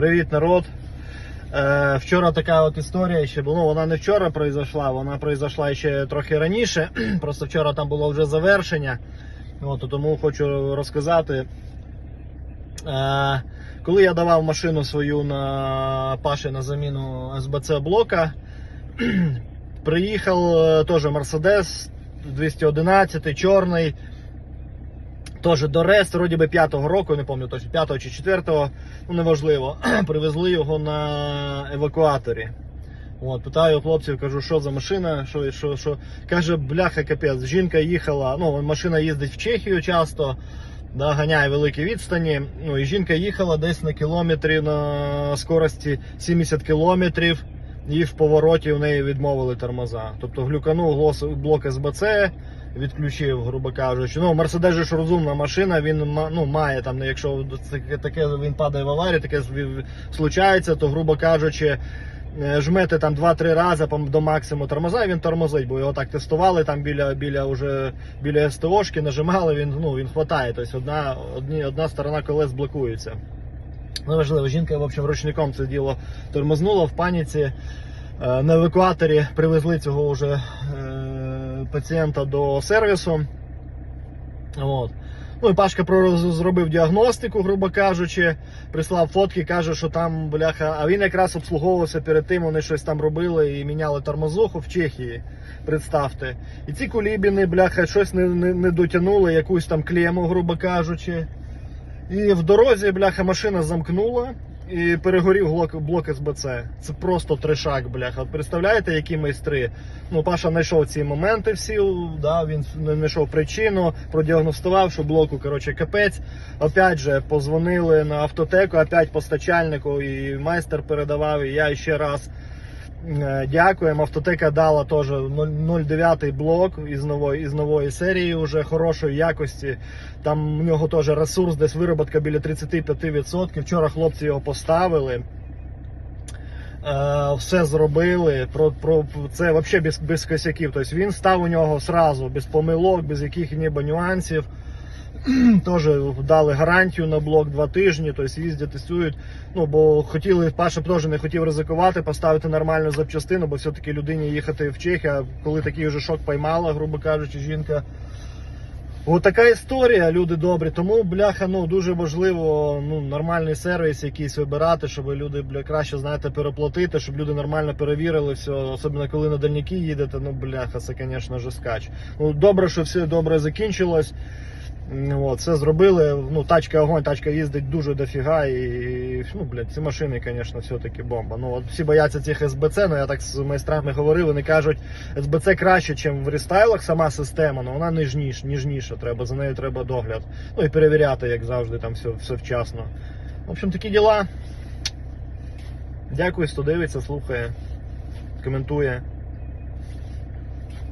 Привіт, народ. Е, вчора така от історія ще була. Вона не вчора пройшла, вона пройшла ще трохи раніше. Просто вчора там було вже завершення. От, тому хочу розказати. Е, коли я давав машину свою на Паші на заміну СБЦ блока, приїхав е, теж Мерседес 211 чорний. Теж до Рест, вроді би 5-го року, не пам'ятаю точно 5-го чи 4-го, ну неважливо. Привезли його на евакуаторі. От, питаю хлопців, кажу, що за машина, що, що, що. Каже, бляха, капець, жінка їхала, ну, машина їздить в Чехію часто, да, ганяє великі відстані. Ну, і жінка їхала десь на кілометрі на скорості 70 кілометрів, і в повороті у неї відмовили тормоза. Тобто глюканув блок СБЦ, відключив, грубо кажучи. Ну, Мерседес ж розумна машина, він ну, має там, якщо таке, таке він падає в аварію, таке случається, то, грубо кажучи, е, жмете там 2-3 рази до максимуму тормоза, і він тормозить, бо його так тестували там біля, біля, уже, біля СТОшки, нажимали, він, ну, він хватає. Тобто одна, одні, одна сторона колес блокується. Ну, важливо, жінка, в общем, ручником це діло тормознула в паніці. Е, На евакуаторі привезли цього вже е, пацієнта до сервісу. От. Ну і Пашка зробив діагностику, грубо кажучи, прислав фотки, каже, що там бляха. А він якраз обслуговувався перед тим, вони щось там робили і міняли тормозуху в Чехії. Представте. І ці кулібіни, бляха, щось не, не, не дотягнули, якусь там клему, грубо кажучи. І в дорозі, бляха, машина замкнула і перегорів блок, блок СБЦ. Це просто трешак, бляха. От представляєте, які майстри? Ну, Паша знайшов ці моменти всі, да, він знайшов причину, продіагностував, що блоку, коротше, капець. Опять же, позвонили на автотеку, опять постачальнику, і майстер передавав, і я ще раз. Е, Дякуємо. Автотека дала теж 0,9 блок із нової, із нової серії, вже хорошої якості. Там у нього теж ресурс, десь вироботка біля 35%. Вчора хлопці його поставили. Е, все зробили. Про, про, це взагалі без, без косяків. Тобто він став у нього сразу, без помилок, без яких ніби нюансів. Теж дали гарантію на блок два тижні, тобто їздять, тестують. Ну бо хотіли, Паша теж не хотів ризикувати, поставити нормальну запчастину, бо все-таки людині їхати в Чехію, коли такий вже шок поймала, грубо кажучи, жінка. От така історія, люди добрі. Тому, бляха, ну дуже важливо ну, нормальний сервіс якийсь вибирати, щоб люди бля, краще знаєте, переплатити, щоб люди нормально перевірили все, особливо коли на дальніки їдете, ну бляха, це, звісно, жескач. Ну, добре, що все добре закінчилось. От, все зробили. Ну, тачка огонь, тачка їздить дуже дофіга. І ну, блядь, ці машини, звісно, все-таки бомба. Ну, от всі бояться цих СБЦ, ну я так з майстрами говорив, вони кажуть, СБЦ краще, ніж в рестайлах сама система, але вона ніжніша, ніжніша. Треба, за нею треба догляд. Ну і перевіряти, як завжди, там все, все вчасно. В общем, такі діла. Дякую, хто дивиться, слухає, коментує.